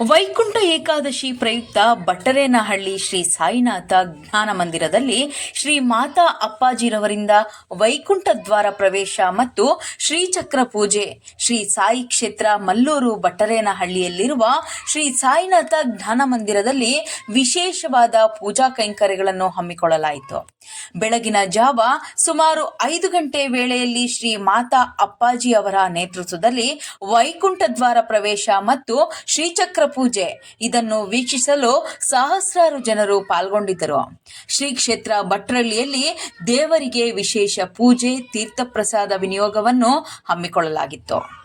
ವೈಕುಂಠ ಏಕಾದಶಿ ಪ್ರಯುಕ್ತ ಬಟ್ಟರೇನಹಳ್ಳಿ ಶ್ರೀ ಸಾಯಿನಾಥ ಜ್ಞಾನ ಮಂದಿರದಲ್ಲಿ ಶ್ರೀ ಮಾತಾ ಅಪ್ಪಾಜಿರವರಿಂದ ವೈಕುಂಠ ದ್ವಾರ ಪ್ರವೇಶ ಮತ್ತು ಶ್ರೀಚಕ್ರ ಪೂಜೆ. ಶ್ರೀ ಸಾಯಿ ಕ್ಷೇತ್ರ ಮಲ್ಲೂರು ಬಟ್ಟರೇನಹಳ್ಳಿಯಲ್ಲಿರುವ ಶ್ರೀ ಸಾಯಿನಾಥ ಜ್ಞಾನ ಮಂದಿರದಲ್ಲಿ ವಿಶೇಷವಾದ ಪೂಜಾ ಕೈಂಕರ್ಯಗಳನ್ನು ಹಮ್ಮಿಕೊಳ್ಳಲಾಯಿತು. ಬೆಳಗಿನ ಜಾವ ಸುಮಾರು ಐದು ಗಂಟೆ ವೇಳೆಯಲ್ಲಿ ಶ್ರೀ ಮಾತಾ ಅಪ್ಪಾಜಿ ಅವರ ನೇತೃತ್ವದಲ್ಲಿ ವೈಕುಂಠ ದ್ವಾರ ಪ್ರವೇಶ ಮತ್ತು ಶ್ರೀಚಕ್ರ ಪೂಜೆ ಇದನ್ನು ವೀಕ್ಷಿಸಲು ಸಹಸ್ರಾರು ಜನರು ಪಾಲ್ಗೊಂಡಿದ್ದರು. ಶ್ರೀ ಕ್ಷೇತ್ರ ಭಟ್ರಳ್ಳಿಯಲ್ಲಿ ದೇವರಿಗೆ ವಿಶೇಷ ಪೂಜೆ ತೀರ್ಥಪ್ರಸಾದ ವಿನಿಯೋಗವನ್ನು ಹಮ್ಮಿಕೊಳ್ಳಲಾಗಿತ್ತು.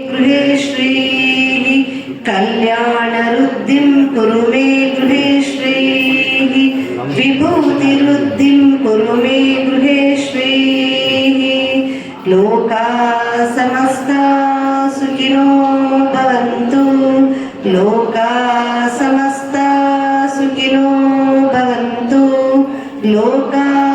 गृहे श्रीः कल्याणरुद्धिं कुरु मे गृहे श्रीः विभूतिरुद्धिं कुरु मे गृहे श्रीः लोका समस्ता सुखिनो भवन्तु लोका समस्ता सुखिनो भवन्तु लोका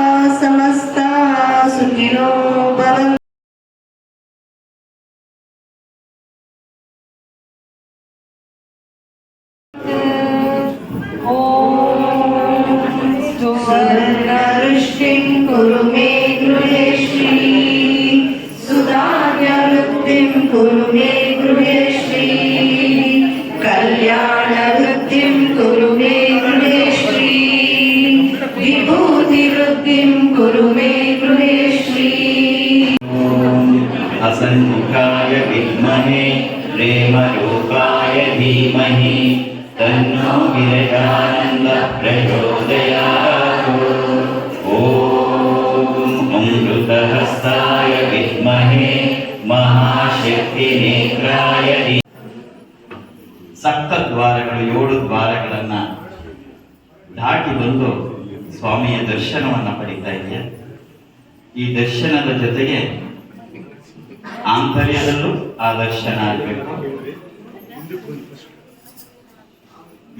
ಆಂತರ್ಯದಲ್ಲೂ ಆ ದರ್ಶನ ಆಗಬೇಕು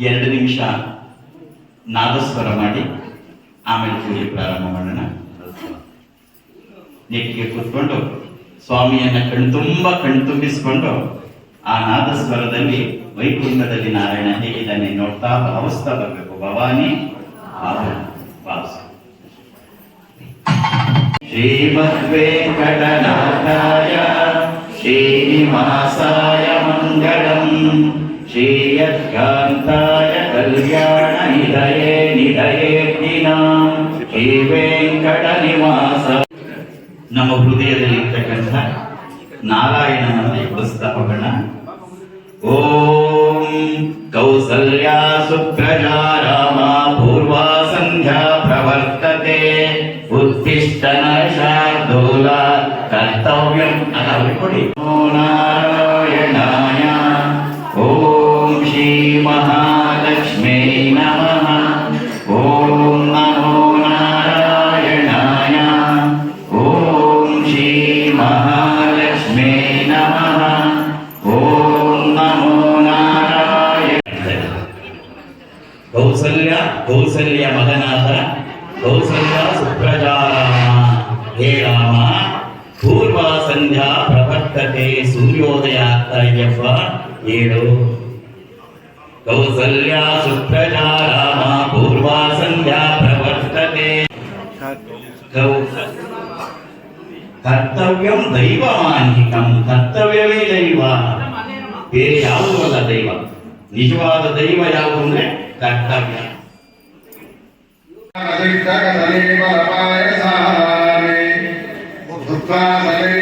ಎರಡು ನಿಮಿಷ ನಾದಸ್ವರ ಮಾಡಿ, ಆಮೇಲೆ ಪೂಜೆ ಪ್ರಾರಂಭ ಮಾಡೋಣ. ನೆಟ್ಟಿಗೆ ಕೂತ್ಕೊಂಡು ಸ್ವಾಮಿಯನ್ನ ಕಣ್ತುಂಬ ಕಣ್ತುಂಬಿಸಿಕೊಂಡು ಆ ನಾದಸ್ವರದಲ್ಲಿ ವೈಕುಂಠದಲ್ಲಿ ನಾರಾಯಣ ಹೇಗಿದ್ದಾನೆ ನೋಡ್ತಾ ಭಾವಿಸ್ತಾ ಬರಬೇಕು. ಭವಾನಿ ಭಾವಿಸ ಶ್ರೀನಿವಾಸಾಯ ಮಂಗಳಂ ಶ್ರೀಯತ್ಕಾಂತಾಯ ಕಲ್ಯಾಣ ನಿಧಯೇ ನಿಧಯೇ ದಿನಾಂ ಶ್ರೀ ವೆಂಕಟ ನಿವಾಸ ನಮ್ಮ ಹೃದಯದಲ್ಲಿರ್ತಕ್ಕಂಥ ನಾರಾಯಣನನ್ನು ಎಬ್ಬಿಸ್ತಾ ಹೋಗೋಣ ಓಂ ಕೌಸಲ್ಯಾ ಸುಪ್ರಜಾ ರಾಮ ಪೂರ್ವಾ ಸಂಧ್ಯಾ ಪ್ರವರ್ತತೆ ಉತ್ತಿಷ್ಟ ಶಾರ್ದೂಲ ಕರ್ತವ್ಯಂ ಅಲ್ಲ ಅವ್ರಿಗೆ ಕೊಡಿ ಏಳು ಕೌಸಲ್ಯ ಸುಪ್ರಜಾರಾಮ ಪೂರ್ವ ಸಂಧ್ಯಾ ಪ್ರವರ್ತತೆ ಕೌ- ಕರ್ತವ್ಯಂ ದೈವಮಾನ್ಹಿಕಂ ಕರ್ತವ್ಯವೇ ದೈವ ಬೇರೆ ಯಾವುದೂ ಅಲ್ಲ ದೈವ ನಿಜವಾದ ದೈವ ಯಾವುದು ಅಂದ್ರೆ ಕರ್ತವ್ಯ ಸ್ವಮಯಾ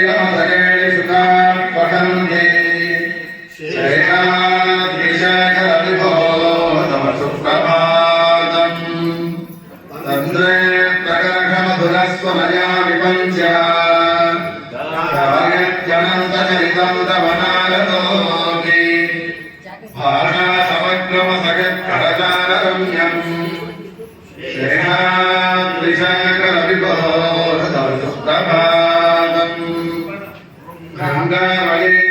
Thank you.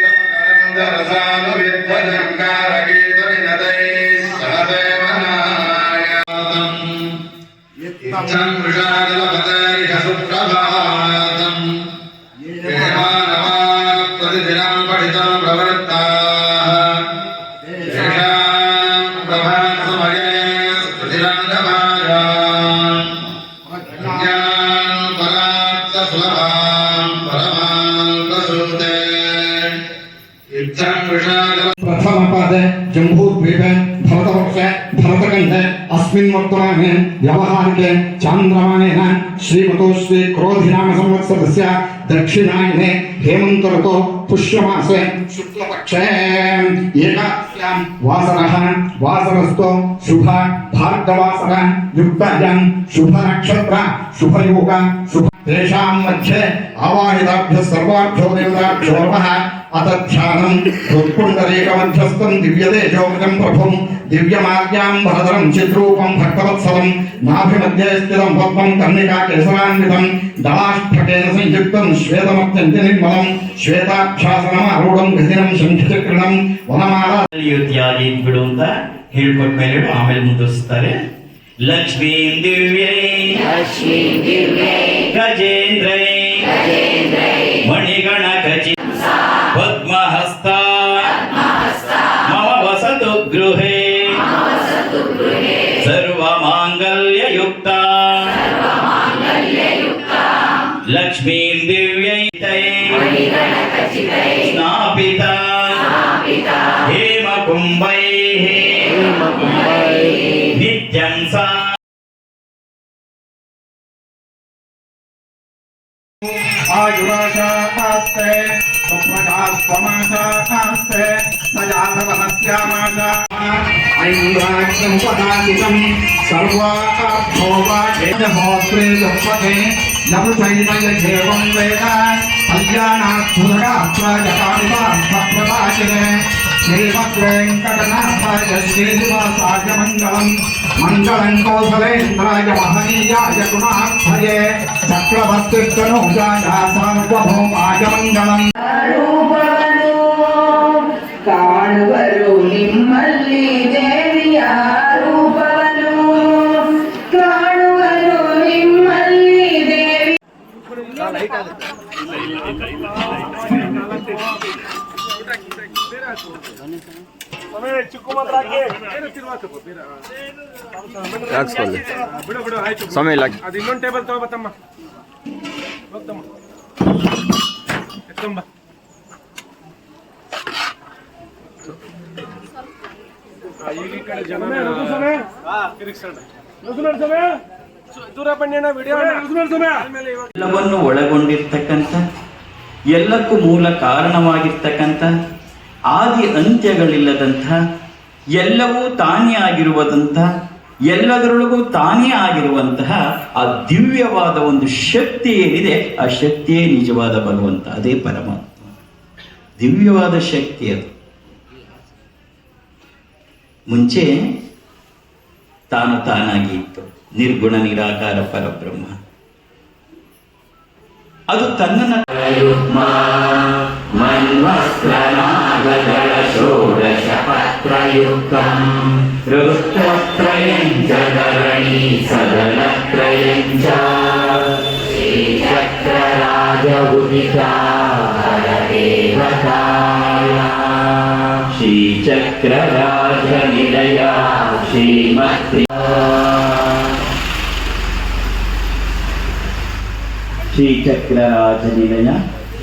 वर्तमान है व्यवहारिके चांद्रमानेन श्रीमतो श्री दक्षिणायने हेमन्तरतो पुष्यमासे शुक्लपक्षे एक वासरः वासरस्तो शुभ भार्गवासर युक्तायां शुभनक्षत्र शुभयोग शुभ तेषां मध्ये आवाहिताभ्यः सर्वाभ्यो देवताभ्यो नमः। अत ध्यानं हृत्पुण्डरीकमध्यस्थं दिव्यतेजोमृतं प्रभुं दिव्यमार्यां भरधरं चिद्रूपं भक्तवत्सलं नाभिमध्ये स्थितं पद्मं कर्णिकाकेसरान्वितं दलाष्टकेन संयुक्तं श्वेतमत्यन्ति निर्मलं श्वेताभ्यासनमारूढं गदिनं शङ्खचक्रणं वनमाला ಇತ್ಯಾದಿ ಬಿಡು ಅಂತ ಹೇಳ್ಕೊಟ್ಟ ಮೇಲೆ ಆಮೇಲೆ ಮುಂದುವರಿಸ್ತಾರೆ. ಲಕ್ಷ್ಮೀ ದಿವ್ಯೈ ಗಜೇಂದ್ರೈ ಮಣಿಗಣ ಗಜಿ ಪದ್ಮಹಸ್ತ ಮಮ ವಸತು ಗೃಹೇ ಸರ್ವ ಮಾಂಗಲ್ಯ ಯುಕ್ತ ಲಕ್ಷ್ಮೀ ದಿವ್ಯೈ ಸ್ನಾಪಿತ ಹೇಮ కుంభైః నిత్యం సా ఆయురాశాస్తే స్వమాశాస్తే సజాతవనశ్యామాశ ఐంద్రాగ్యముపదాసితం సర్వాభోవాహోత్రే లోపతే నమృతైవేవం వేద కళ్యాణాత్మక ప్రజామివ శ్రీమద్వేంకటనాథాయ శ్రీనివాసాయ మంగళం. మంగళం కౌశలేంద్రాయ మహనీయాయ గుణాక్షయే చక్రవర్తికనూజాయ సార్వభౌమాయ మంగళం. ಹಾಕ್ಸ್ಕೊಳ್ಳಿ. ಸಮಯ ಇಲ್ಲ. ಅದು ಇನ್ನೊಂದು ಟೇಬಲ್ ತಗೋಬತ್ತಮ್ಮ ಹೋಗ್ತಮ್ಮ ಎತ್ತಂಬ ಆ, ಈಗ ಈ ಕಡೆ ಜನ ತಿರುಗಿಸೋಣ. ದೂರ ಬನ್ನಿ ವಿಡಿಯೋ ಎಲ್ಲವನ್ನು ಒಳಗೊಂಡಿರ್ತಕ್ಕಂಥ ಎಲ್ಲಕ್ಕೂ ಮೂಲ ಕಾರಣವಾಗಿರ್ತಕ್ಕಂಥ ಆದಿ ಅಂತ್ಯಗಳಿಲ್ಲದಂಥ ಎಲ್ಲವೂ ತಾನೇ ಆಗಿರುವುದಂತಹ ಎಲ್ಲದರೊಳಗೂ ತಾನೇ ಆಗಿರುವಂತಹ ಆ ದಿವ್ಯವಾದ ಒಂದು ಶಕ್ತಿ ಏನಿದೆ, ಆ ಶಕ್ತಿಯೇ ನಿಜವಾದ ಭಗವಂತ ಅದೇ ಪರಮಾತ್ಮ. ದಿವ್ಯವಾದ ಶಕ್ತಿ ಅದು. ಮುಂಚೆ ತಾನು ತಾನಾಗಿ ಇತ್ತು, ನಿರ್ಗುಣ ನಿರಾಕಾರ ಪರಬ್ರಹ್ಮ. ಅದು ತನ್ನನ್ನ मन्वस्त्रनागदलषोडशपत्रयुक्तम् ऋष्टत्रयम् च धरणी सदनत्रयम् च श्रीचक्रराजगुदिता हरदेवताया श्रीचक्रराजनिलया श्रीमत्या श्रीचक्रराजनिलया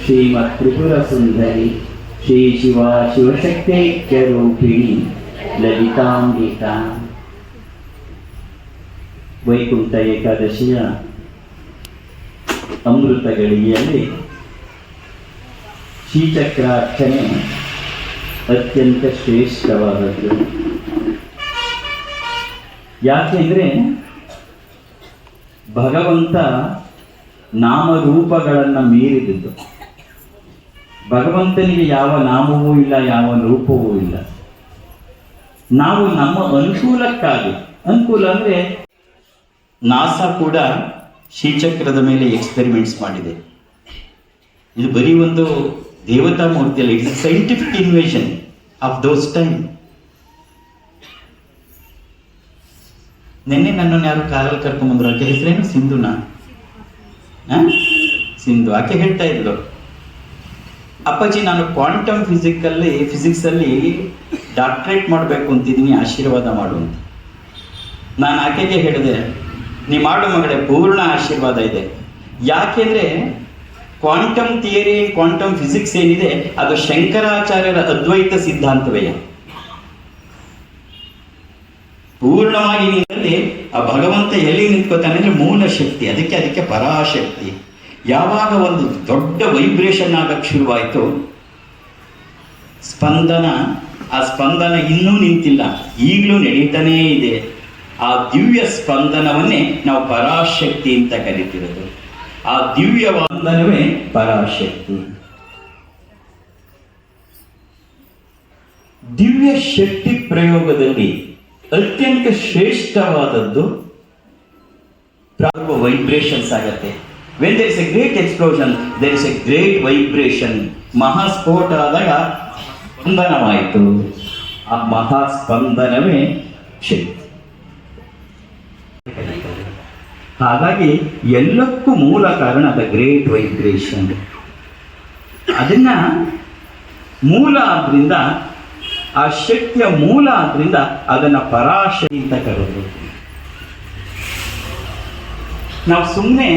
ಶ್ರೀಮತ್ ತ್ರಿಪುರ ಸುಂದರಿ ಶ್ರೀ ಶಿವ ಶಿವಶಕ್ತೈಕ್ಯ ರೂಪಿಣಿ ಲಲಿತಾಂಬಿಕಾ ವೈಕುಂಠ ಏಕಾದಶಿಯ ಅಮೃತ ಗಳಿಗೆಯಲ್ಲಿ ಶ್ರೀಚಕ್ರಾರ್ಚನೆ ಅತ್ಯಂತ ಶ್ರೇಷ್ಠವಾದದ್ದು. ಯಾಕೆಂದ್ರೆ ಭಗವಂತ ನಾಮರೂಪಗಳನ್ನು ಮೀರಿದುದು ಭಗವಂತನಿಗೆ ಯಾವ ನಾಮವೂ ಇಲ್ಲ, ಯಾವ ರೂಪವೂ ಇಲ್ಲ. ನಾವು ನಮ್ಮ ಅನುಕೂಲಕ್ಕಾಗಿ, ಅನುಕೂಲ ಅಂದ್ರೆ ನಾಸಾ ಕೂಡ ಶ್ರೀಚಕ್ರದ ಮೇಲೆ ಎಕ್ಸ್ಪೆರಿಮೆಂಟ್ಸ್ ಮಾಡಿದೆ. ಇದು ಬರೀ ಒಂದು ದೇವತಾ ಮೂರ್ತಿ ಅಲ್ಲ it's scientific invention of those time ನಿನ್ನೆ ನನ್ನನ್ನು ಯಾರು ಕಾರಲ್ಲಿ ಕರ್ಕೊಂಡ್ಬಂದ್ರು, ಆಕೆ ಹೆಸರೇನು? ಸಿಂಧುನಾ? ಸಿಂಧು. ಆಕೆ ಹೇಳ್ತಾ ಇದ್ಲು ಅಪ್ಪಾಜಿ, ನಾನು ಕ್ವಾಂಟಮ್ ಫಿಸಿಕಲ್ಲಿ, ಫಿಸಿಕ್ಸಲ್ಲಿ ಡಾಕ್ಟ್ರೇಟ್ ಮಾಡಬೇಕು ಅಂತಿದ್ದೀನಿ, ಆಶೀರ್ವಾದ ಮಾಡು ಅಂತ. ನಾನು ಆಕೆಗೆ ಹೇಳಿದೆ, ನೀ ಮಾಡು ಮಗಳೇ, ಪೂರ್ಣ ಆಶೀರ್ವಾದ ಇದೆ. ಯಾಕೆಂದ್ರೆ, ಕ್ವಾಂಟಮ್ ಥಿಯರಿ, ಕ್ವಾಂಟಮ್ ಫಿಸಿಕ್ಸ್ ಏನಿದೆ, ಅದು ಶಂಕರಾಚಾರ್ಯರ ಅದ್ವೈತ ಸಿದ್ಧಾಂತವೇ ಪೂರ್ಣವಾಗಿ ನಿನ್ನಲ್ಲಿ ಆ ಭಗವಂತ ಎಲ್ಲಿ ನಿಂತ್ಕೋತಾನೆ ಅಂದರೆ ಮೂಲ ಶಕ್ತಿ, ಅದಕ್ಕೆ ಅದಕ್ಕೆ ಪರಾಶಕ್ತಿ. ಯಾವಾಗ ಒಂದು ದೊಡ್ಡ ವೈಬ್ರೇಷನ್ ಆಗಕ್ಕೆ ಶುರುವಾಯಿತು, ಸ್ಪಂದನ, ಆ ಸ್ಪಂದನ ಇನ್ನೂ ನಿಂತಿಲ್ಲ, ಈಗಲೂ ನಡೀತಾನೇ ಇದೆ. ಆ ದಿವ್ಯ ಸ್ಪಂದನವನ್ನೇ ನಾವು ಪರಾಶಕ್ತಿ ಅಂತ ಕರಿತಿರೋದು. ಆ ದಿವ್ಯ ವಂದನವೇ ಪರಾಶಕ್ತಿ. ದಿವ್ಯ ಶಕ್ತಿ ಪ್ರಯೋಗದಲ್ಲಿ ಅತ್ಯಂತ ಶ್ರೇಷ್ಠವಾದದ್ದು, ಪ್ರಾರಂಭ ವೈಬ್ರೇಷನ್ಸ್ ಆಗತ್ತೆ. When there is a great explosion there is a great vibration ಮಹಾಸ್ಫೋಟ ಆದಾಗ ಸ್ಪಂದನವಾಯಿತು. ಆ ಮಹಾಸ್ಪಂದನವೇ ಶಕ್ತಿ. ಹಾಗಾಗಿ ಎಲ್ಲಕ್ಕೂ ಮೂಲ ಕಾರಣ ದ ಗ್ರೇಟ್ ವೈಬ್ರೇಷನ್ ಅದನ್ನ ಮೂಲ ಆದ್ರಿಂದ, ಆ ಶಕ್ತಿಯ ಮೂಲ ಆದ್ರಿಂದ ಅದನ್ನು ಪರಾಶಕ್ತಿ ಅಂತ ಕರೆದು ನಾವು ಸುಮ್ಮನೆ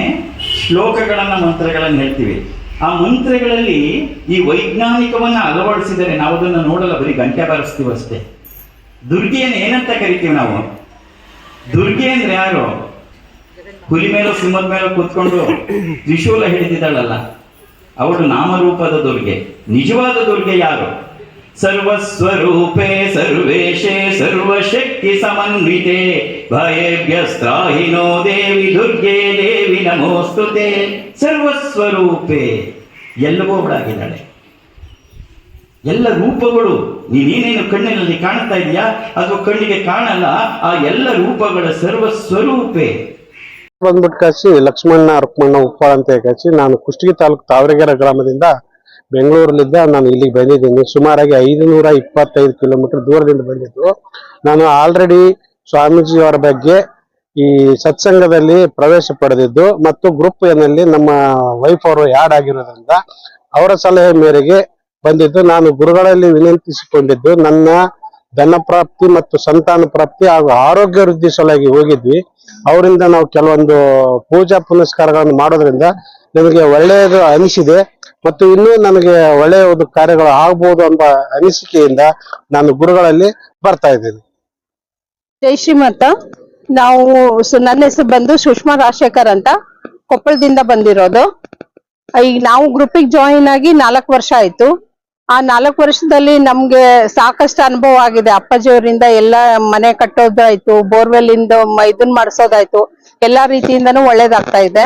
ಶ್ಲೋಕಗಳನ್ನ ಮಂತ್ರಗಳನ್ನು ಹೇಳ್ತೀವಿ. ಆ ಮಂತ್ರಗಳಲ್ಲಿ ಈ ವೈಜ್ಞಾನಿಕವನ್ನ ಅಳವಡಿಸಿದರೆ ನಾವು ಅದನ್ನು ನೋಡಲ್ಲ, ಬರೀ ಗಂಟೆ ಬಾರಿಸ್ತೀವಿ ಅಷ್ಟೇ. ದುರ್ಗೆಯನ್ನು ಏನಂತ ಕರಿತೀವಿ ನಾವು? ದುರ್ಗೆ ಅಂದ್ರೆ ಯಾರು? ಹುಲಿ ಮೇಲೋ, ಸಿಂಹದ ಮೇಲೆ ಕೂತ್ಕೊಂಡು ತ್ರಿಶೂಲ ಹಿಡಿದಿದ್ದಾಳಲ್ಲ. ಅವಳು ನಾಮರೂಪದ ದುರ್ಗೆ. ನಿಜವಾದ ದುರ್ಗೆ ಯಾರು? ಸರ್ವೇಶೇ ಸರ್ವಶಕ್ತಿ ಸಮನ್ವಿತೆ. ಭಯವ್ಯಸ್ತ್ರಾಹಿನೋ ದೇವಿ ದುರ್ಗೆ ದೇವಿ ನಮೋಸ್ತುತೆ ಸರ್ವಸ್ವರೂಪೇ. ಎಲ್ಲವೂ ಎಲ್ಲ ರೂಪಗಳು ನೀನೇನೇನು ಕಣ್ಣಿನಲ್ಲಿ ಕಾಣ್ತಾ ಇದೆಯಾ? ಅದು ಕಣ್ಣಿಗೆ ಕಾಣಲ್ಲ. ಆ ಎಲ್ಲ ರೂಪಗಳ ಸರ್ವಸ್ವರೂಪೆ. ಬಂದ್ಬಿಟ್ಟು ಕಾಸಿ ಲಕ್ಷ್ಮಣ್ಣ ಅರ್ಪಣ್ಣ ಉಪ್ಪಾಳ ಅಂತ ಕಾಚಿ ನಾನು ಕುಷ್ಟಗಿ ತಾಲೂಕು ತಾವರೆಗೆರೆ ಗ್ರಾಮದಿಂದ ಬೆಂಗಳೂರಲ್ಲಿದ್ದ ನಾನು ಇಲ್ಲಿಗೆ ಬಂದಿದ್ದೀನಿ. ಸುಮಾರಾಗಿ ಐದುನೂರ ಇಪ್ಪತ್ತೈದು ಕಿಲೋಮೀಟರ್ ದೂರದಿಂದ ಬಂದಿದ್ದು. ನಾನು ಆಲ್ರೆಡಿ ಸ್ವಾಮೀಜಿಯವರ ಬಗ್ಗೆ ಈ ಸತ್ಸಂಗದಲ್ಲಿ ಪ್ರವೇಶ ಪಡೆದಿದ್ದು ಮತ್ತು ಗ್ರೂಪ್ ಎನ್ನಲ್ಲಿ ನಮ್ಮ ವೈಫ್ ಅವರು ಯಾಡ್ ಆಗಿರೋದ್ರಿಂದ ಅವರ ಸಲಹೆ ಮೇರೆಗೆ ಬಂದಿದ್ದು. ನಾನು ಗುರುಗಳಲ್ಲಿ ವಿನಂತಿಸಿಕೊಂಡಿದ್ದು, ನನ್ನ ಧನ ಪ್ರಾಪ್ತಿ ಮತ್ತು ಸಂತಾನ ಪ್ರಾಪ್ತಿ ಹಾಗೂ ಆರೋಗ್ಯ ವೃದ್ಧಿ ಸಲುವಾಗಿ ಹೋಗಿದ್ವಿ. ಅವರಿಂದ ನಾವು ಕೆಲವೊಂದು ಪೂಜಾ ಪುನಸ್ಕಾರಗಳನ್ನು ಮಾಡೋದ್ರಿಂದ ನಮಗೆ ಒಳ್ಳೆಯದು ಅನಿಸಿದೆ. ಮತ್ತು ಇನ್ನೂ ನನಗೆ ಒಳ್ಳೆಯ ಒಂದು ಕಾರ್ಯಗಳು ಆಗಬಹುದು ಅಂತ ಅನಿಸಿಕೆಯಿಂದ ನಾನು ಗುರುಗಳಲ್ಲಿ ಬರ್ತಾ ಇದ್ದೀನಿ. ಜೈ ಶ್ರೀಮಂತ. ನಾವು ನನ್ನ ಹೆಸರು ಬಂದು ಸುಷ್ಮಾ ರಾಜಶೇಖರ್ ಅಂತ. ಕೊಪ್ಪಳದಿಂದ ಬಂದಿರೋದು. ಈಗ ನಾವು ಗ್ರೂಪಿಗೆ ಜಾಯಿನ್ ಆಗಿ ನಾಲ್ಕು ವರ್ಷ ಆಯ್ತು. ಆ ನಾಲ್ಕು ವರ್ಷದಲ್ಲಿ ನಮ್ಗೆ ಸಾಕಷ್ಟು ಅನುಭವ ಆಗಿದೆ. ಅಪ್ಪಾಜಿಯವರಿಂದ ಎಲ್ಲ ಮನೆ ಕಟ್ಟೋದಾಯ್ತು ಬೋರ್ವೆಲ್ ಇಂದ ಇದನ್ ಮಾಡಿಸೋದಾಯ್ತು. ಎಲ್ಲಾ ರೀತಿಯಿಂದನೂ ಒಳ್ಳೇದಾಗ್ತಾ ಇದೆ.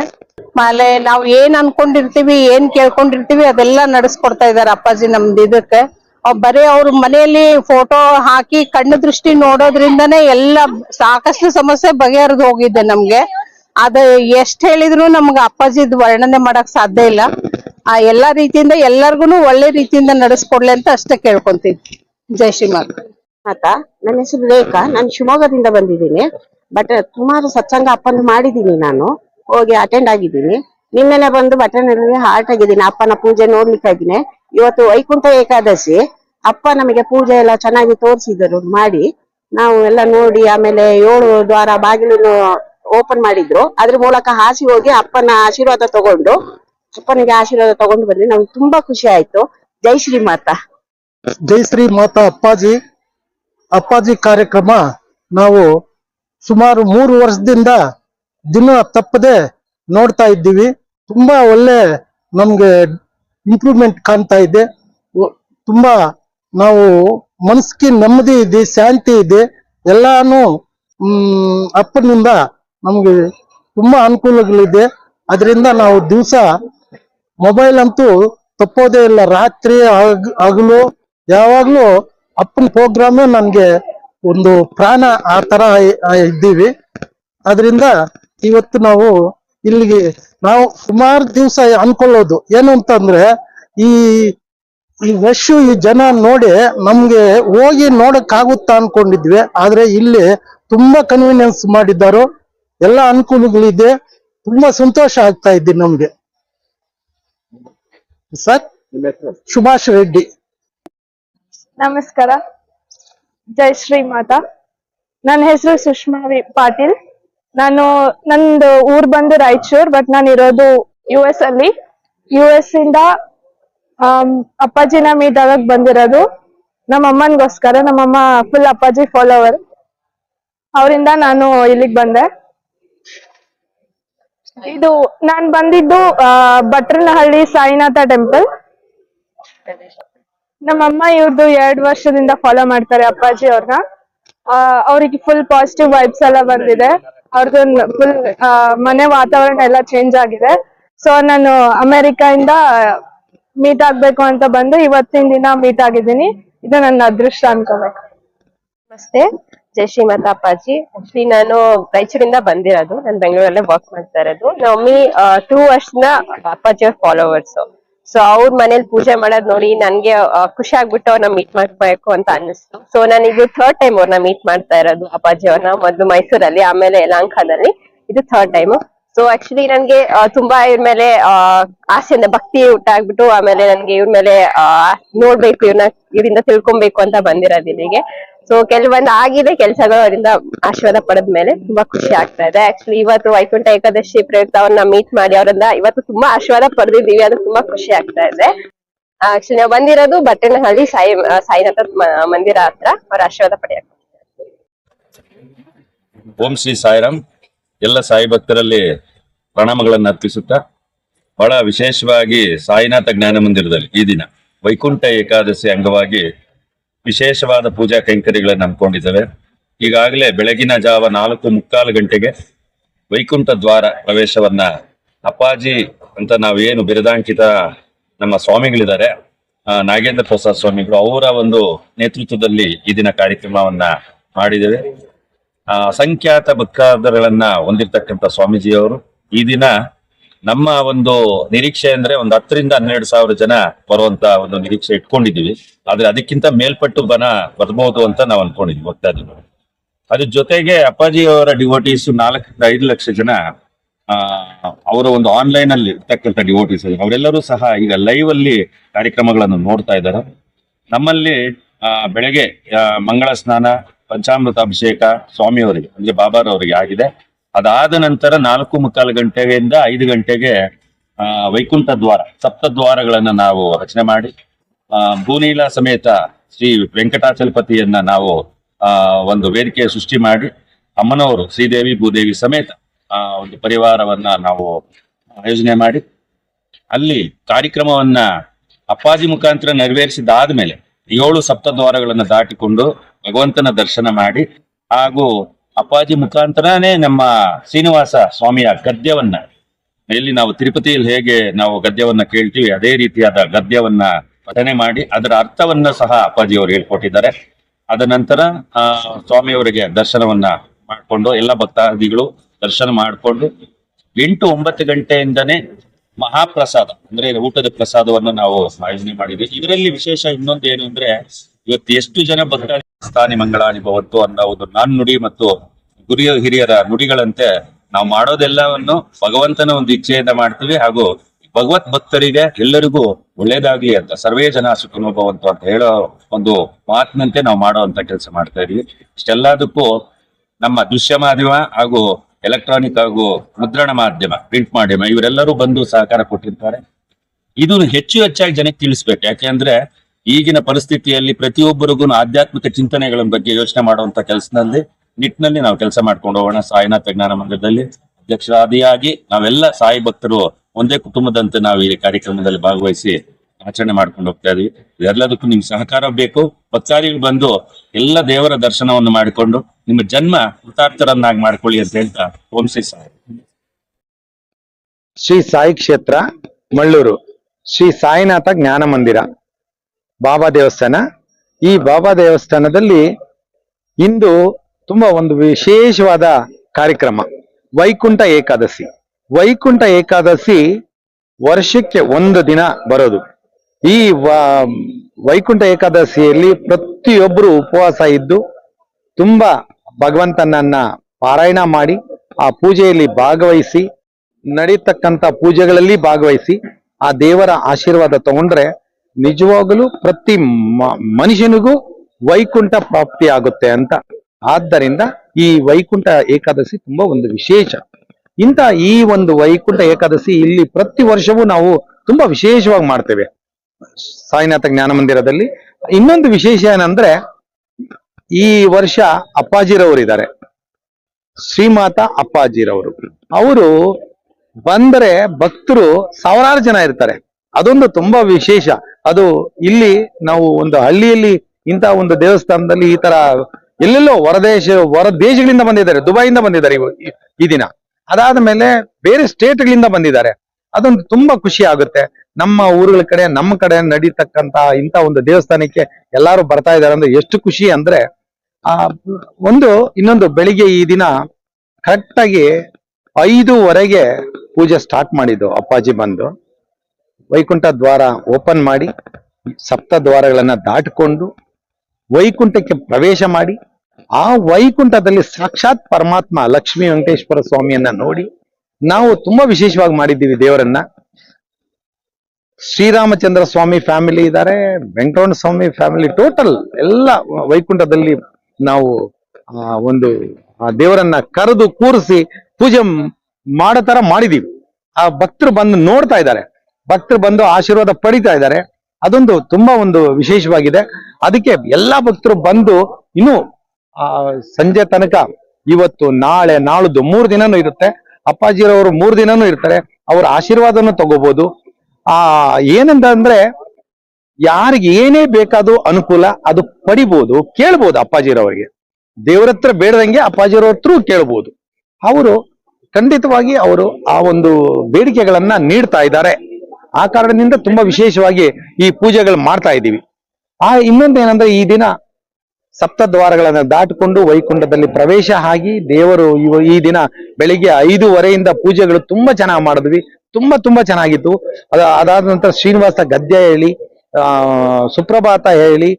ಆಮೇಲೆ ನಾವು ಏನ್ ಅನ್ಕೊಂಡಿರ್ತೀವಿ, ಏನ್ ಕೇಳ್ಕೊಂಡಿರ್ತೀವಿ, ಅದೆಲ್ಲ ನಡೆಸ್ಕೊಡ್ತಾ ಇದಾರೆ ಅಪ್ಪಾಜಿ ನಮ್ದು ಇದಕ್ಕೆ. ಬರೀ ಅವ್ರ ಮನೆಯಲ್ಲಿ ಫೋಟೋ ಹಾಕಿ ಕಣ್ಣು ದೃಷ್ಟಿ ನೋಡೋದ್ರಿಂದನೇ ಎಲ್ಲ ಸಾಕಷ್ಟು ಸಮಸ್ಯೆ ಬಗೆಹರಿದು ಹೋಗಿದೆ ನಮ್ಗೆ. ಅದ ಎಷ್ಟ್ ಹೇಳಿದ್ರು ನಮ್ಗೆ ಅಪ್ಪಾಜಿದ್ ವರ್ಣನೆ ಮಾಡಕ್ ಸಾಧ್ಯ ಇಲ್ಲ. ಆ ಎಲ್ಲಾ ರೀತಿಯಿಂದ ಎಲ್ಲಾರ್ಗುನು ಒಳ್ಳೆ ರೀತಿಯಿಂದ ನಡೆಸ್ಕೊಡ್ಲಿ ಅಂತ ಅಷ್ಟೇ ಕೇಳ್ಕೊಂತೀನಿ. ಜೈ ಶ್ರೀಮಾತ್ ಆತ, ನನ್ನ ಹೆಸರು ರೇಖಾ, ನಾನು ಶಿವಮೊಗ್ಗದಿಂದ ಬಂದಿದ್ದೀನಿ. ಬಟ್ ಸುಮಾರು ಸತ್ಸಂಗ ಅಪ್ಪನ ಮಾಡಿದ್ದೀನಿ ನಾನು. ಹೋಗಿ ಅಟೆಂಡ್ ಆಗಿದ್ದೀನಿ. ನಿನ್ನೆನೆ ಬಂದು ಬಟನಲ್ಲಿ ಹಾರ್ಟ್ ಆಗಿದ್ದೀನಿ, ಅಪ್ಪನ ಪೂಜೆ ನೋಡ್ಲಿಕ್ಕಾಗಿನೇ ಇವತ್ತು ವೈಕುಂಠ ಏಕಾದಶಿ. ಅಪ್ಪ ನಮಗೆ ಪೂಜೆ ಎಲ್ಲ ಚೆನ್ನಾಗಿ ತೋರಿಸಿದರು ಮಾಡಿ. ನಾವು ಎಲ್ಲ ನೋಡಿ, ಆಮೇಲೆ ಏಳು ದ್ವಾರ ಬಾಗಿಲು ಓಪನ್ ಮಾಡಿದ್ರು. ಅದ್ರ ಮೂಲಕ ಹಾಸಿ ಹೋಗಿ ಅಪ್ಪನ ಆಶೀರ್ವಾದ ತಗೊಂಡು ಅಪ್ಪನಿಗೆ ಆಶೀರ್ವಾದ ತಗೊಂಡು ಬಂದ್ವಿ ನಮ್ಗೆ ತುಂಬಾ ಖುಷಿ ಆಯ್ತು. ಜೈ ಶ್ರೀಮಾತಾ ಜೈ ಶ್ರೀ ಮಾತಾ ಅಪ್ಪಾಜಿ. ಅಪ್ಪಾಜಿ ಕಾರ್ಯಕ್ರಮ ನಾವು ಸುಮಾರು ಮೂರು ವರ್ಷದಿಂದ ದಿನ ತಪ್ಪದೆ ನೋಡ್ತಾ ಇದ್ದೀವಿ. ತುಂಬಾ ಒಳ್ಳೆ ನಮ್ಗೆ ಇಂಪ್ರೂವ್ಮೆಂಟ್ ಕಾಣ್ತಾ ಇದೆ. ತುಂಬಾ ನಾವು ಮನಸ್ಸಿಗೆ ನೆಮ್ಮದಿ ಇದೆ, ಶಾಂತಿ ಇದೆ. ಎಲ್ಲಾನು ಅಪ್ಪನಿಂದ ನಮ್ಗೆ ತುಂಬಾ ಅನುಕೂಲಗಳಿದೆ. ಅದರಿಂದ ನಾವು ದಿವಸ ಮೊಬೈಲ್ ಅಂತೂ ತಪ್ಪೋದೇ ಇಲ್ಲ. ರಾತ್ರಿ ಆಗಲೂ ಹಗಲು ಯಾವಾಗ್ಲೂ ಅಪ್ಪನ ಪ್ರೋಗ್ರಾಮೇ ನನ್ಗೆ ಒಂದು ಪ್ರಾಣ ಆ ತರ ಇದ್ದೀವಿ. ಅದರಿಂದ ಇವತ್ತು ನಾವು ಇಲ್ಲಿಗೆ ನಾವು ಸುಮಾರು ದಿವಸ ಅನ್ಕೊಳ್ಳೋದು. ಏನು ಅಂತಂದ್ರೆ ಈ ಈ ರಶ್ ಈ ಜನ ನೋಡಿ ನಮ್ಗೆ ಹೋಗಿ ನೋಡಕ್ ಆಗುತ್ತಾ ಅನ್ಕೊಂಡಿದ್ವಿ. ಆದ್ರೆ ಇಲ್ಲಿ ತುಂಬಾ ಕನ್ವೀನಿಯನ್ಸ್ ಮಾಡಿದ್ದಾರೆ, ಎಲ್ಲ ಅನುಕೂಲಗಳಿದೆ. ತುಂಬಾ ಸಂತೋಷ ಆಗ್ತಾ ಇದೆ ನಮ್ಗೆ. ಸರ್? ಸುಭಾಷ್ ರೆಡ್ಡಿ. ನಮಸ್ಕಾರ. ಜೈ ಶ್ರೀ ಮಾತಾ ನನ್ನ ಹೆಸರು ಸುಷ್ಮಾ ವಿ- ಪಾಟೀಲ್. ನಾನು ನಂದು ಊರ್ ಬಂದು ರಾಯಚೂರ್ ಬಟ್ ನಾನು ಇರೋದು ಯು ಎಸ್ ಅಲ್ಲಿ. ಯು ಎಸ್ ಇಂದ ಅಪ್ಪಾಜಿ ಅಪ್ಪಾಜಿನ ಮೀಟ್ ಆಗಕ್ ಬಂದಿರೋದು. ನಮ್ಮ ಅಮ್ಮನ್ಗೋಸ್ಕರ ನಮ್ಮಮ್ಮ ಫುಲ್ ಅಪ್ಪಾಜಿ ಫಾಲೋವರ್ ಅವರಿಂದ ನಾನು ಇಲ್ಲಿಗೆ ಬಂದೆ. ಇದು ನಾನ್ ಬಂದಿದ್ದು ಭಟ್ರನಹಳ್ಳಿ ಸಾಯಿನಾಥ ಟೆಂಪಲ್ ನಮ್ಮಮ್ಮ ಇವ್ರದ್ದು ಎರಡ್ ವರ್ಷದಿಂದ ಫಾಲೋ ಮಾಡ್ತಾರೆ ಅಪ್ಪಾಜಿ ಅವ್ರನ್ನ ಅವ್ರಿಗೆ ಫುಲ್ ಪಾಸಿಟಿವ್ ವೈಬ್ಸ್ ಎಲ್ಲ ಬಂದಿದೆ. ಅವ್ರದ್ದು ಫುಲ್ ಮನೆ ವಾತಾವರಣ ಎಲ್ಲ ಚೇಂಜ್ ಆಗಿದೆ. ಸೊ ನಾನು ಅಮೆರಿಕಾಯಿಂದ ಮೀಟ್ ಆಗ್ಬೇಕು ಅಂತ ಬಂದು ಇವತ್ತಿನ ದಿನ ಮೀಟ್ ಆಗಿದ್ದೀನಿ. ಇದು ನನ್ನ ಅದೃಷ್ಟ ಅನ್ಕೋಬೇಕು. ನಮಸ್ತೆ. ಜೈ ಶ್ರೀಮಂತ ಅಪ್ಪಾಜಿ. ಆಕ್ಚುಲಿ ನಾನು ರಾಯಚೂರಿಂದ ಬಂದಿರೋದು. ನಾನು ಬೆಂಗಳೂರಲ್ಲೇ ವರ್ಕ್ ಮಾಡ್ತಾ ಇರೋದು. ನಮ್ಮ ಟೂ ವರ್ಷದ ಅಪ್ಪಾಜಿ ಅವ್ರ ಫಾಲೋವರ್ಸ್ ಸೊ ಅವ್ರ ಮನೇಲಿ ಪೂಜೆ ಮಾಡೋದ್ ನೋಡಿ ನನ್ಗೆ ಖುಷಿ ಆಗ್ಬಿಟ್ಟು ಅವ್ರನ್ನ ಮೀಟ್ ಮಾಡ್ಬೇಕು ಅಂತ ಅನ್ನಿಸ್ತು. ಸೊ ನಾನು ಇದು ಥರ್ಡ್ ಟೈಮ್ ಅವ್ರನ್ನ ಮೀಟ್ ಮಾಡ್ತಾ ಇರೋದು ಅಪ್ಪಾಜಿ ಅವ್ರನ್ನ ಮೊದ್ಲು ಮೈಸೂರಲ್ಲಿ, ಆಮೇಲೆ ಯಲಹಂಕದಲ್ಲಿ. ಇದು ಥರ್ಡ್ ಟೈಮ್ ಸೊ ಆಕ್ಚುಲಿ ನನ್ಗೆ ತುಂಬಾ ಇವ್ರ ಮೇಲೆ ಆಸೆಯಿಂದ ಭಕ್ತಿ ಹುಟ್ಟಾಗ್ಬಿಟ್ಟು, ಆಮೇಲೆ ನನ್ಗೆ ಇವ್ರ ಮೇಲೆ ನೋಡ್ಬೇಕು ಇವ್ರನ್ನ ಇದರಿಂದ ತಿಳ್ಕೊಬೇಕು ಅಂತ ಬಂದಿರೋದು ಇಲ್ಲಿಗೆ. ಸೊ ಕೆಲವೊಂದು ಆಗಿದೆ ಕೆಲಸಗಳು ಅವರಿಂದ ಆಶೀರ್ವಾದ ಪಡೆದ ಮೇಲೆ ತುಂಬಾ ಖುಷಿ ಆಗ್ತಾ ಇದೆ. ಆಕ್ಚುಲಿ ಇವತ್ತು ವೈಕುಂಠ ಏಕಾದಶಿ ಪ್ರಯುಕ್ತ ಅವ್ರನ್ನ ಮೀಟ್ ಮಾಡಿ, ಅವರಿಂದ ಇವತ್ತು ತುಂಬಾ ಆಶೀರ್ವಾದ ಪಡೆದಿದ್ದೀವಿ. ಅದು ತುಂಬಾ ಖುಷಿ ಆಗ್ತಾ ಇದೆ. ಆಕ್ಚುಲಿ ನಾವು ಬಂದಿರೋದು ಬಟ್ಟೆನಹಳ್ಳಿ ಸಾಯಿ ಸಾಯಿನಾಥ ಮಂದಿರ ಹತ್ರ. ಅವ್ರ ಆಶೀರ್ವಾದ ಪಡೆಯಕ್ಕೆ. ಓಂ ಶ್ರೀ ಸಾಯಿರಾಮ್. ಎಲ್ಲ ಸಾಯಿ ಭಕ್ತರಲ್ಲಿ ಪ್ರಣಾಮಗಳನ್ನು ಅರ್ಪಿಸುತ್ತಾ ಬಹಳ ವಿಶೇಷವಾಗಿ ಸಾಯಿನಾಥ ಜ್ಞಾನ ಮಂದಿರದಲ್ಲಿ ಈ ದಿನ ವೈಕುಂಠ ಏಕಾದಶಿ ಅಂಗವಾಗಿ ವಿಶೇಷವಾದ ಪೂಜಾ ಕೈಂಕರ್ಯಗಳನ್ನು ಹಮ್ಮಿಕೊಂಡಿದ್ದೇವೆ. ಈಗಾಗಲೇ ಬೆಳಗಿನ ಜಾವ ನಾಲ್ಕು ಮುಕ್ಕಾಲು ಗಂಟೆಗೆ ವೈಕುಂಠ ದ್ವಾರ ಪ್ರವೇಶವನ್ನ ಅಪ್ಪಾಜಿ ಅಂತ ನಾವೇನು ಬಿರದಾಂಕಿತ ನಮ್ಮ ಸ್ವಾಮಿಗಳಿದ್ದಾರೆ ನಾಗೇಂದ್ರ ಪ್ರಸಾದ್ ಸ್ವಾಮಿಗಳು ಅವರ ಒಂದು ನೇತೃತ್ವದಲ್ಲಿ ಈ ದಿನ ಕಾರ್ಯಕ್ರಮವನ್ನ ಮಾಡಿದ್ದೇವೆ. ಅಸಂಖ್ಯಾತ ಭಕ್ತಾದರಗಳನ್ನ ಹೊಂದಿರತಕ್ಕಂಥ ಸ್ವಾಮೀಜಿಯವರು ಈ ದಿನ ನಮ್ಮ ಒಂದು ನಿರೀಕ್ಷೆ ಅಂದ್ರೆ ಒಂದು ಹತ್ತರಿಂದ ಹನ್ನೆರಡು ಸಾವಿರ ಜನ ಬರುವಂತ ಒಂದು ನಿರೀಕ್ಷೆ ಇಟ್ಕೊಂಡಿದೀವಿ ಆದ್ರೆ ಅದಕ್ಕಿಂತ ಮೇಲ್ಪಟ್ಟು ಬನ ಬರ್ಬೋದು ಅಂತ ನಾವು ಅನ್ಕೊಂಡಿದ್ವಿ ಭಕ್ತಾದಿಗಳು. ಅದ್ರ ಜೊತೆಗೆ ಅಪ್ಪಾಜಿಯವರ ಡಿವೋಟೀಸ್ ನಾಲ್ಕರಿಂದ ಐದು ಲಕ್ಷ ಜನ ಆ, ಅವರ ಒಂದು ಆನ್ಲೈನ್ ಅಲ್ಲಿ ಇರ್ತಕ್ಕಂಥ ಡಿವೋಟೀಸ್ ಅವರೆಲ್ಲರೂ ಸಹ ಈಗ ಲೈವ್ ಅಲ್ಲಿ ಕಾರ್ಯಕ್ರಮಗಳನ್ನು ನೋಡ್ತಾ ಇದ್ದಾರೆ. ನಮ್ಮಲ್ಲಿ ಬೆಳಗ್ಗೆ ಮಂಗಳ ಸ್ನಾನ ಪಂಚಾಮೃತ ಅಭಿಷೇಕ ಸ್ವಾಮಿಯವರಿಗೆ ಅಂದ್ರೆ ಬಾಬಾರವರಿಗೆ ಆಗಿದೆ. ಅದಾದ ನಂತರ ನಾಲ್ಕು ಮುಕ್ಕಾಲು ಗಂಟೆಯಿಂದ ಐದು ಗಂಟೆಗೆ ಆ, ವೈಕುಂಠ ದ್ವಾರ ಸಪ್ತ ದ್ವಾರಗಳನ್ನ ನಾವು ರಚನೆ ಮಾಡಿ ಭೂನೀಲ ಸಮೇತ ಶ್ರೀ ವೆಂಕಟಾಚಲಪತಿಯನ್ನ ನಾವು ಒಂದು ವೇದಿಕೆ ಸೃಷ್ಟಿ ಮಾಡಿ ಅಮ್ಮನವರು ಶ್ರೀದೇವಿ ಭೂದೇವಿ ಸಮೇತ ಆ ಒಂದು ಪರಿವಾರವನ್ನ ನಾವು ಆಯೋಜನೆ ಮಾಡಿ ಅಲ್ಲಿ ಕಾರ್ಯಕ್ರಮವನ್ನ ಅಪ್ಪಾಜಿ ಮುಖಾಂತರ ನೆರವೇರಿಸಿದಾದ್ಮೇಲೆ ಏಳು ಸಪ್ತದ್ವಾರಗಳನ್ನ ದಾಟಿಕೊಂಡು ಭಗವಂತನ ದರ್ಶನ ಮಾಡಿ ಹಾಗೂ ಅಪ್ಪಾಜಿ ಮುಖಾಂತರನೇ ನಮ್ಮ ಶ್ರೀನಿವಾಸ ಸ್ವಾಮಿಯ ಗದ್ಯವನ್ನ ಎಲ್ಲಿ ನಾವು ತಿರುಪತಿಯಲ್ಲಿ ಹೇಗೆ ನಾವು ಗದ್ಯವನ್ನ ಕೇಳ್ತೀವಿ, ಅದೇ ರೀತಿಯಾದ ಗದ್ಯವನ್ನ ಪಠನೆ ಮಾಡಿ ಅದರ ಅರ್ಥವನ್ನ ಸಹ ಅಪ್ಪಾಜಿ ಅವರು ಹೇಳ್ಕೊಟ್ಟಿದ್ದಾರೆ. ಅದ ನಂತರ, ಆ, ಸ್ವಾಮಿಯವರಿಗೆ ದರ್ಶನವನ್ನ ಮಾಡಿಕೊಂಡು, ಎಲ್ಲ ಭಕ್ತಾದಿಗಳು ದರ್ಶನ ಮಾಡಿಕೊಂಡು, ಎಂಟು ಒಂಬತ್ತು ಗಂಟೆಯಿಂದನೇ ಮಹಾಪ್ರಸಾದ, ಅಂದ್ರೆ ಊಟದ ಪ್ರಸಾದವನ್ನು ನಾವು ಆಯೋಜನೆ ಮಾಡಿದ್ವಿ. ಇದರಲ್ಲಿ ವಿಶೇಷ ಇನ್ನೊಂದು ಏನು ಅಂದ್ರೆ ಇವತ್ತು ಎಷ್ಟು ಜನ ಭಕ್ತಾದಿ ಸ್ಥಾನಿ ಮಂಗಳಾನಿ ಭವಂತು ಅನ್ನೋ ಒಂದು ನುಡಿ ಮತ್ತು ಗುರಿಯ ಹಿರಿಯರ ನುಡಿಗಳಂತೆ ನಾವು ಮಾಡೋದೆಲ್ಲವನ್ನು ಭಗವಂತನ ಒಂದು ಇಚ್ಛೆಯಿಂದ ಮಾಡ್ತೀವಿ ಹಾಗೂ ಭಗವತ್ ಭಕ್ತರಿಗೆ ಎಲ್ಲರಿಗೂ ಒಳ್ಳೇದಾಗ್ಲಿ ಅಂತ, ಸರ್ವೇ ಜನ ಭವಂತು ಅಂತ ಹೇಳೋ ಒಂದು ಮಾತಿನಂತೆ ನಾವು ಮಾಡೋ ಅಂತ ಕೆಲಸ ಮಾಡ್ತಾ ಇದೀವಿ. ಇಷ್ಟೆಲ್ಲದಕ್ಕೂ ನಮ್ಮ ದೃಶ್ಯ ಮಾಧ್ಯಮ ಹಾಗೂ ಎಲೆಕ್ಟ್ರಾನಿಕ್ ಹಾಗೂ ಮುದ್ರಣ ಮಾಧ್ಯಮ ಪ್ರಿಂಟ್ ಮಾಧ್ಯಮ, ಇವರೆಲ್ಲರೂ ಬಂದು ಸಹಕಾರ ಕೊಟ್ಟಿರ್ತಾರೆ. ಇದು ಹೆಚ್ಚು ಹೆಚ್ಚಾಗಿ ಜನಕ್ಕೆ ತಿಳಿಸ್ಬೇಕು. ಯಾಕೆಂದ್ರೆ ಈಗಿನ ಪರಿಸ್ಥಿತಿಯಲ್ಲಿ ಪ್ರತಿಯೊಬ್ಬರಿಗೂ ಆಧ್ಯಾತ್ಮಿಕ ಚಿಂತನೆಗಳ ಬಗ್ಗೆ ಯೋಚನೆ ಮಾಡುವಂತ ಕೆಲಸದಲ್ಲಿ, ನಿಟ್ಟಿನಲ್ಲಿ ನಾವು ಕೆಲಸ ಮಾಡ್ಕೊಂಡು ಹೋಗೋಣ. ಸಾಯಿನಾಥ ಜ್ಞಾನ ಮಂದಿರದಲ್ಲಿ ಅಧ್ಯಕ್ಷರಾದಿಯಾಗಿ ನಾವೆಲ್ಲ ಸಾಯಿ ಭಕ್ತರು ಒಂದೇ ಕುಟುಂಬದಂತೆ ನಾವು ಈ ಕಾರ್ಯಕ್ರಮದಲ್ಲಿ ಭಾಗವಹಿಸಿ ಆಚರಣೆ ಮಾಡ್ಕೊಂಡು ಹೋಗ್ತಾ ಇದೀವಿ. ಇದೆಲ್ಲದಕ್ಕೂ ನಿಮ್ ಸಹಕಾರ ಬೇಕು. ಭಕ್ತಾದಿಗಳು ಬಂದು ಎಲ್ಲ ದೇವರ ದರ್ಶನವನ್ನು ಮಾಡಿಕೊಂಡು ನಿಮ್ಮ ಜನ್ಮ ಕೃತಾರ್ಥರನ್ನಾಗಿ ಮಾಡ್ಕೊಳ್ಳಿ ಅಂತ ಹೇಳ್ತಾ ಓಂ ಶ್ರೀ ಸಾಯಿ. ಶ್ರೀ ಸಾಯಿ ಕ್ಷೇತ್ರ, ಮಳ್ಳೂರು. ಶ್ರೀ ಸಾಯಿನಾಥ ಜ್ಞಾನ ಮಂದಿರ, ಬಾಬಾ ದೇವಸ್ಥಾನ. ಈ ಬಾಬಾ ದೇವಸ್ಥಾನದಲ್ಲಿ ಇಂದು ತುಂಬಾ ಒಂದು ವಿಶೇಷವಾದ ಕಾರ್ಯಕ್ರಮ, ವೈಕುಂಠ ಏಕಾದಶಿ. ವೈಕುಂಠ ಏಕಾದಶಿ ವರ್ಷಕ್ಕೆ ಒಂದು ದಿನ ಬರೋದು. ಈ ವೈಕುಂಠ ಏಕಾದಶಿಯಲ್ಲಿ ಪ್ರತಿಯೊಬ್ಬರು ಉಪವಾಸ ಇದ್ದು ತುಂಬಾ ಭಗವಂತನನ್ನ ಪಾರಾಯಣ ಮಾಡಿ ಆ ಪೂಜೆಯಲ್ಲಿ ಭಾಗವಹಿಸಿ ನಡೀತಕ್ಕಂತ ಪೂಜೆಗಳಲ್ಲಿ ಭಾಗವಹಿಸಿ ಆ ದೇವರ ಆಶೀರ್ವಾದ ತಗೊಂಡ್ರೆ ನಿಜವಾಗಲೂ ಪ್ರತಿ ಮನುಷ್ಯನಿಗೂ ವೈಕುಂಠ ಪ್ರಾಪ್ತಿ ಆಗುತ್ತೆ ಅಂತ. ಆದ್ದರಿಂದ ಈ ವೈಕುಂಠ ಏಕಾದಶಿ ತುಂಬಾ ಒಂದು ವಿಶೇಷ. ಇಂಥ ಈ ಒಂದು ವೈಕುಂಠ ಏಕಾದಶಿ ಇಲ್ಲಿ ಪ್ರತಿ ವರ್ಷವೂ ನಾವು ತುಂಬಾ ವಿಶೇಷವಾಗಿ ಮಾಡ್ತೇವೆ. ಸಾಯಿನಾಥ ಜ್ಞಾನ ಮಂದಿರದಲ್ಲಿ. ಇನ್ನೊಂದು ವಿಶೇಷ ಏನಂದ್ರೆ ಈ ವರ್ಷ ಅಪ್ಪಾಜಿರವರಿದ್ದಾರೆ. ಶ್ರೀಮಾತ ಅಪ್ಪಾಜಿರವರು. ಅವರು ಬಂದರೆ ಭಕ್ತರು ಸಾವಿರಾರು ಜನ ಇರ್ತಾರೆ. ಅದೊಂದು ತುಂಬಾ ವಿಶೇಷ. ಅದು ಇಲ್ಲಿ ನಾವು ಒಂದು ಹಳ್ಳಿಯಲ್ಲಿ ಇಂತಹ ಒಂದು ದೇವಸ್ಥಾನದಲ್ಲಿ ಈ ತರ ಎಲ್ಲೆಲ್ಲೋ ಹೊರದೇಶ ಹೊರ ದೇಶಗಳಿಂದ ಬಂದಿದ್ದಾರೆ. ದುಬೈಯಿಂದ ಬಂದಿದ್ದಾರೆ ಈ ದಿನ. ಅದಾದ ಮೇಲೆ ಬೇರೆ ಸ್ಟೇಟ್ಗಳಿಂದ ಬಂದಿದ್ದಾರೆ. ಅದೊಂದು ತುಂಬಾ ಖುಷಿ ಆಗುತ್ತೆ. ನಮ್ಮ ಊರುಗಳ ಕಡೆ, ನಮ್ಮ ಕಡೆ ನಡೀತಕ್ಕಂತ ಇಂಥ ಒಂದು ದೇವಸ್ಥಾನಕ್ಕೆ ಎಲ್ಲಾರು ಬರ್ತಾ ಇದ್ದಾರೆ ಅಂದ್ರೆ ಎಷ್ಟು ಖುಷಿ ಅಂದ್ರೆ ಆ, ಒಂದು, ಇನ್ನೊಂದು ಬೆಳಿಗ್ಗೆ ಈ ದಿನ ಕರೆಕ್ಟ್ ಆಗಿ ಐದೂವರೆಗೆ ಪೂಜೆ ಸ್ಟಾರ್ಟ್ ಮಾಡಿದ್ದು ಅಪ್ಪಾಜಿ ಬಂದು. ವೈಕುಂಠ ದ್ವಾರ ಓಪನ್ ಮಾಡಿ, ಸಪ್ತ ದ್ವಾರಗಳನ್ನ ದಾಟಿಕೊಂಡು ವೈಕುಂಠಕ್ಕೆ ಪ್ರವೇಶ ಮಾಡಿ, ಆ ವೈಕುಂಠದಲ್ಲಿ ಸಾಕ್ಷಾತ್ ಪರಮಾತ್ಮ ಲಕ್ಷ್ಮೀ ವೆಂಕಟೇಶ್ವರ ಸ್ವಾಮಿಯನ್ನ ನೋಡಿ ನಾವು ತುಂಬಾ ವಿಶೇಷವಾಗಿ ಮಾಡಿದ್ದೀವಿ ದೇವರನ್ನ. ಶ್ರೀರಾಮಚಂದ್ರ ಸ್ವಾಮಿ ಫ್ಯಾಮಿಲಿ ಇದ್ದಾರೆ ವೆಂಕಟರಮಣ ಸ್ವಾಮಿ ಫ್ಯಾಮಿಲಿ ಟೋಟಲ್ ಎಲ್ಲ ವೈಕುಂಠದಲ್ಲಿ ನಾವು ಒಂದು, ಆ, ದೇವರನ್ನ ಕರೆದು ಕೂರಿಸಿ ಪೂಜೆ ಮಾಡೋ ತರ ಮಾಡಿದೀವಿ. ಆ ಭಕ್ತರು ಬಂದು ನೋಡ್ತಾ ಇದ್ದಾರೆ. ಭಕ್ತರು ಬಂದು ಆಶೀರ್ವಾದ ಪಡಿತಾ ಇದ್ದಾರೆ. ಅದೊಂದು ತುಂಬಾ ಒಂದು ವಿಶೇಷವಾಗಿದೆ. ಅದಕ್ಕೆ ಎಲ್ಲಾ ಭಕ್ತರು ಬಂದು ಇನ್ನು, ಆ, ಸಂಜೆ ತನಕ ಇವತ್ತು, ನಾಳೆ, ನಾಳದ್ದು ಮೂರು ದಿನನೂ ಇರುತ್ತೆ. ಅಪ್ಪಾಜಿರವರು ಮೂರು ದಿನನೂ ಇರ್ತಾರೆ. ಅವ್ರ ಆಶೀರ್ವಾದನೂ ತಗೋಬಹುದು ಆ, ಏನಂತ ಅಂದ್ರೆ ಯಾರಿಗೆ ಏನೇ ಬೇಕಾದ್ರೂ ಅನುಕೂಲ ಅದು ಪಡಿಬಹುದು ಕೇಳ್ಬೋದು ಅಪ್ಪಾಜಿರವರಿಗೆ. ದೇವ್ರ ಹತ್ರ ಬೇಡದಂಗೆ ಅಪ್ಪಾಜಿರವ್ರ ಹತ್ರ ಕೇಳ್ಬೋದು. ಅವರು ಖಂಡಿತವಾಗಿ ಅವರು ಆ ಒಂದು ಬೇಡಿಕೆಗಳನ್ನ ನೀಡ್ತಾ ಇದ್ದಾರೆ. ಆ ಕಾರಣದಿಂದ ತುಂಬಾ ವಿಶೇಷವಾಗಿ ಈ ಪೂಜೆಗಳು ಮಾಡ್ತಾ ಇದ್ದೀವಿ. ಆ ಇನ್ನೊಂದೇನಂದ್ರೆ ಈ ದಿನ ಸಪ್ತದ್ವಾರಗಳನ್ನ ದಾಟಿಕೊಂಡು ವೈಕುಂಠದಲ್ಲಿ ಪ್ರವೇಶ ಆಗಿ ದೇವರು ಈ ದಿನ ಬೆಳಿಗ್ಗೆ ಐದೂವರೆಯಿಂದ ಪೂಜೆಗಳು ತುಂಬಾ ಚೆನ್ನಾಗಿ ಮಾಡಿದ್ವಿ. ತುಂಬಾ ತುಂಬಾ ಚೆನ್ನಾಗಿತ್ತು. ಅದ ಅದಾದ ನಂತರ ಶ್ರೀನಿವಾಸ ಗದ್ಯ ಹೇಳಿ ಸುಪ್ರಭಾತ ಹೇಳಿ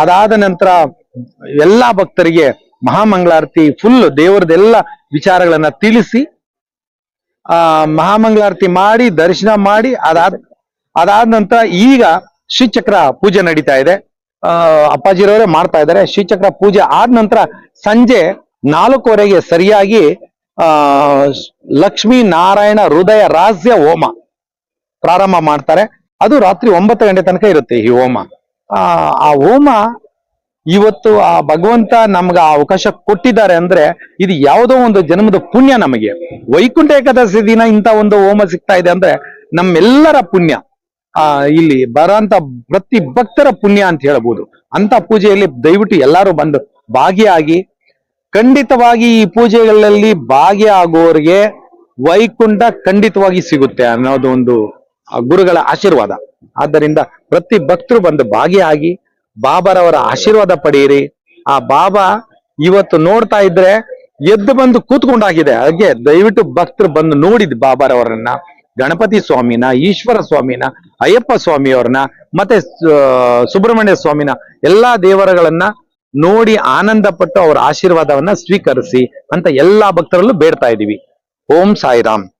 ಅದಾದ ನಂತರ ಎಲ್ಲಾ ಭಕ್ತರಿಗೆ ಮಹಾಮಂಗಳಾರತಿ ಫುಲ್ ದೇವರದೆಲ್ಲ ವಿಚಾರಗಳನ್ನ ತಿಳಿಸಿ, ಆ, ಮಹಾಮಂಗಳಾರತಿ ಮಾಡಿ, ದರ್ಶನ ಮಾಡಿ, ಅದಾದ ಅದಾದ ನಂತರ ಈಗ ಶ್ರೀಚಕ್ರ ಪೂಜೆ ನಡೀತಾ ಇದೆ. ಅಪ್ಪಾಜಿರವರೇ ಮಾಡ್ತಾ ಇದ್ದಾರೆ. ಶ್ರೀಚಕ್ರ ಪೂಜೆ ಆದ ನಂತರ ಸಂಜೆ ನಾಲ್ಕುವರೆಗೆ ಸರಿಯಾಗಿ, ಆ ಲಕ್ಷ್ಮೀ ನಾರಾಯಣ ಹೃದಯ ರಾಜ್ಯ ಹೋಮ ಪ್ರಾರಂಭ ಮಾಡ್ತಾರೆ. ಅದು ರಾತ್ರಿ ಒಂಬತ್ತು ಗಂಟೆ ತನಕ ಇರುತ್ತೆ ಈ ಹೋಮ. ಆ ಹೋಮ ಇವತ್ತು ಆ ಭಗವಂತ ನಮ್ಗೆ ಆ ಅವಕಾಶ ಕೊಟ್ಟಿದ್ದಾರೆ ಅಂದ್ರೆ ಇದು ಯಾವುದೋ ಒಂದು ಜನ್ಮದ ಪುಣ್ಯ ನಮಗೆ. ವೈಕುಂಠ ಏಕಾದಶಿ ದಿನ ಇಂತ ಒಂದು ಹೋಮ ಸಿಗ್ತಾ ಇದೆ ಅಂದ್ರೆ ನಮ್ಮೆಲ್ಲರ ಪುಣ್ಯ. ಆ, ಇಲ್ಲಿ ಬರಂತ ಪ್ರತಿ ಭಕ್ತರ ಪುಣ್ಯ ಅಂತ ಹೇಳ್ಬೋದು. ಅಂತ ಪೂಜೆಯಲ್ಲಿ ದಯವಿಟ್ಟು ಎಲ್ಲರೂ ಬಂದು ಭಾಗಿಯಾಗಿ, ಖಂಡಿತವಾಗಿ ಈ ಪೂಜೆಗಳಲ್ಲಿ ಭಾಗಿಯಾಗುವವರಿಗೆ ವೈಕುಂಠ ಖಂಡಿತವಾಗಿ ಸಿಗುತ್ತೆ ಅನ್ನೋದು ಒಂದು ಗುರುಗಳ ಆಶೀರ್ವಾದ. ಆದ್ದರಿಂದ ಪ್ರತಿ ಭಕ್ತರು ಬಂದು ಭಾಗಿಯಾಗಿ ಬಾಬಾರವರ ಆಶೀರ್ವಾದ ಪಡೆಯಿರಿ. ಆ ಬಾಬಾ ಇವತ್ತು ನೋಡ್ತಾ ಇದ್ರೆ ಎದ್ದು ಬಂದು ಕೂತ್ಕೊಂಡಾಗಿದೆ. ಹಾಗೆ ದಯವಿಟ್ಟು ಭಕ್ತರು ಬಂದು ನೋಡಿದ್ ಬಾಬಾರವರನ್ನ, ಗಣಪತಿ ಸ್ವಾಮಿನ, ಈಶ್ವರ ಸ್ವಾಮಿನ, ಅಯ್ಯಪ್ಪ ಸ್ವಾಮಿಯವ್ರನ್ನ, ಮತ್ತೆ ಸುಬ್ರಹ್ಮಣ್ಯ ಸ್ವಾಮಿನ ಎಲ್ಲಾ ದೇವರಗಳನ್ನ ನೋಡಿ ಆನಂದ ಪಟ್ಟು ಅವರ ಆಶೀರ್ವಾದವನ್ನ ಸ್ವೀಕರಿಸಿ ಅಂತ ಎಲ್ಲಾ ಭಕ್ತರಲ್ಲೂ ಬೇಡ್ತಾ ಇದೀವಿ ಓಂ ಸಾಯಿರಾಮ್.